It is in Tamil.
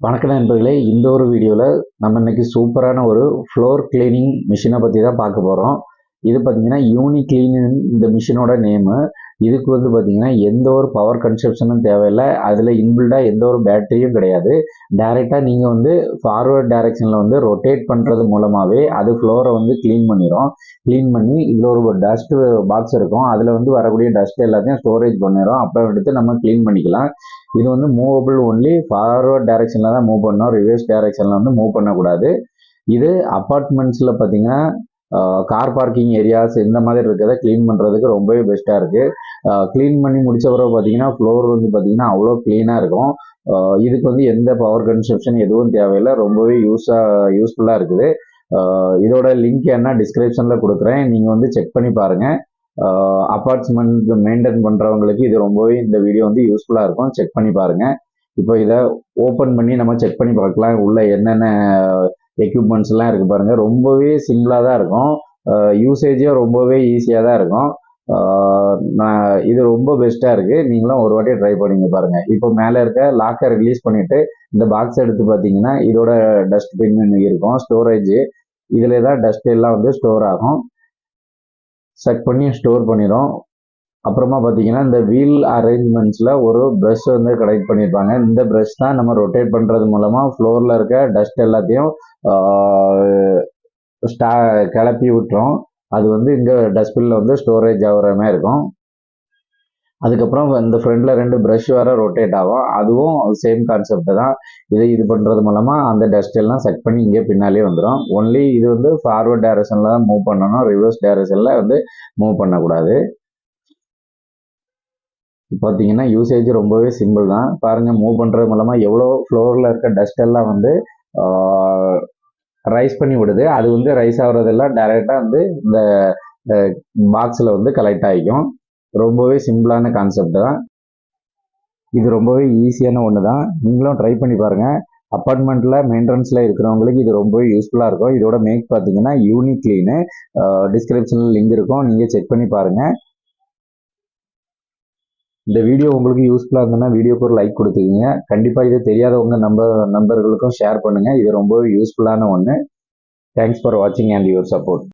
வணக்கம் நண்பர்களே இந்த ஒரு வீடியோவில் நம்ம இன்னைக்கு சூப்பரான ஒரு ஃப்ளோர் கிளீனிங் மிஷினை பற்றி தான் பார்க்க போகிறோம் இது பார்த்தீங்கன்னா யூனிக்ளீன் இந்த மிஷினோட நேமு இதுக்கு வந்து பார்த்தீங்கன்னா எந்த ஒரு பவர் கன்சப்ஷனும் தேவையில்லை. அதில் இன்பில்டாக எந்த ஒரு பேட்டரியும் கிடையாது. டைரெக்டாக நீங்கள் வந்து ஃபார்வர்ட் டைரக்ஷனில் வந்து ரொட்டேட் பண்ணுறது மூலமாகவே அது ஃப்ளோரை வந்து க்ளீன் பண்ணிடும் க்ளீன் பண்ணி இதில் ஒரு டஸ்ட் பாக்ஸ் இருக்கும். அதில் வந்து வரக்கூடிய டஸ்ட் எல்லாத்தையும் ஸ்டோரேஜ் பண்ணிடும் அப்புறம் எடுத்து நம்ம க்ளீன் பண்ணிக்கலாம். இது வந்து மூவபிள் ஒன்லி ஃபார்வர்ட் டைரக்ஷனில் தான் மூவ் பண்ணணும். ரிவர்ஸ் டைரக்ஷனில் வந்து மூவ் பண்ணக்கூடாது. இது அப்பார்ட்மெண்ட்ஸில் பார்த்தீங்கன்னா கார் பார்க்கிங் ஏரியாஸ் இந்த மாதிரி இருக்கிறத க்ளீன் பண்ணுறதுக்கு ரொம்பவே பெஸ்ட்டாக இருக்குது க்ளீன் பண்ணி முடிச்ச பிறகு பார்த்தீங்கன்னா ஃப்ளோர் வந்து பார்த்தீங்கன்னா அவ்வளோ க்ளீனாக இருக்கும். இதுக்கு வந்து எந்த பவர் கன்சப்ஷன் எதுவும் தேவையில்லை. ரொம்பவே யூஸாக யூஸ்ஃபுல்லாக இருக்குது. இதோட லிங்க் என்ன டிஸ்கிரிப்ஷனில் கொடுக்குறேன். நீங்கள் வந்து செக் பண்ணி பாருங்கள் அப்பார்ட்மெண்ட் மெயின்டைன் பண்ணுறவங்களுக்கு இது ரொம்பவே இந்த வீடியோ வந்து யூஸ்ஃபுல்லாக இருக்கும். செக் பண்ணி பாருங்கள் இப்போ இதை ஓப்பன் பண்ணி நம்ம செக் பண்ணி பார்க்கலாம். உள்ள என்னென்ன எக்யூப்மெண்ட்ஸ்லாம் இருக்குது பாருங்கள் ரொம்பவே சிம்பிளாக தான் இருக்கும். யூசேஜும் ரொம்பவே ஈஸியாக தான் இருக்கும். நான் இது ரொம்ப பெஸ்ட்டாக இருக்குது நீங்களும் ஒரு வாட்டி ட்ரை பண்ணிங்க பாருங்கள் இப்போ மேலே இருக்க லாக்கை ரிலீஸ் பண்ணிவிட்டு இந்த பாக்ஸ் எடுத்து பார்த்தீங்கன்னா இதோட டஸ்ட்பின் இருக்கும். ஸ்டோரேஜ் இதில் தான் டஸ்ட் எல்லாம் வந்து ஸ்டோர் ஆகும். செக் பண்ணி ஸ்டோர் பண்ணிடும் அப்புறமா பார்த்தீங்கன்னா இந்த வீல் அரேஞ்ச்மெண்ட்ஸில் ஒரு ப்ரஷ் வந்து கனெக்ட் பண்ணியிருப்பாங்க இந்த ப்ரஷ் தான் நம்ம ரொட்டேட் பண்ணுறது மூலமாக ஃப்ளோரில் இருக்க டஸ்ட் எல்லாத்தையும் ஸ்டா கிளப்பி விட்டுரும். அது வந்து இங்கே டஸ்ட்பினில் வந்து ஸ்டோரேஜ் ஆகிற மாதிரி இருக்கும். அதுக்கப்புறம் இந்த ஃப்ரண்டில் ரெண்டு ப்ரஷ் வேறு ரொட்டேட் ஆகும். அதுவும் சேம் கான்செப்ட் தான். இதை இது பண்ணுறது மூலமாக அந்த டஸ்ட் எல்லாம் செக் பண்ணி இங்கே பின்னாலே வந்துடும் ஒன்லி இது வந்து ஃபார்வர்ட் டைரக்ஷனில் தான் மூவ் பண்ணணும். ரிவர்ஸ் டைரக்ஷனில் வந்து மூவ் பண்ணக்கூடாது. பார்த்தீங்கன்னா யூசேஜ் ரொம்பவே சிம்பிள் தான். பாருங்கள் மூவ் பண்ணுறது மூலமாக எவ்வளோ ஃப்ளோரில் இருக்க டஸ்ட் எல்லாம் வந்து ரைஸ் பண்ணி விடுது. அது வந்து ரைஸ் ஆகுறதெல்லாம் டைரெக்டாக வந்து இந்த பாக்ஸில் வந்து கலெக்ட் ஆகிக்கும். ரொம்பவே சிம்பிளான கான்செப்ட் தான். இது ரொம்பவே ஈஸியான ஒன்று தான். நீங்களும் ட்ரை பண்ணி பாருங்கள் அப்பார்ட்மெண்ட்டில் மெயின்டெனன்ஸில் இருக்கிறவங்களுக்கு இது ரொம்பவே யூஸ்ஃபுல்லாக இருக்கும். இதோட மேக் பார்த்தீங்கன்னா யூனிக் க்ளீனு டிஸ்கிரிப்ஷனில் லிங்க் இருக்கும். நீங்கள் செக் பண்ணி பாருங்கள் இந்த வீடியோ உங்களுக்கு யூஸ்ஃபுல்லாக இருந்ததுன்னா வீடியோக்கு ஒரு லைக் கொடுத்துக்கோங்க. கண்டிப்பாக இது தெரியாதவங்க நம்ம நண்பர்களுக்கும் ஷேர் பண்ணுங்கள் இது ரொம்பவே யூஸ்ஃபுல்லான ஒன்று தேங்க்ஸ் ஃபார் வாட்சிங் அண்ட் யுவர் சப்போர்ட்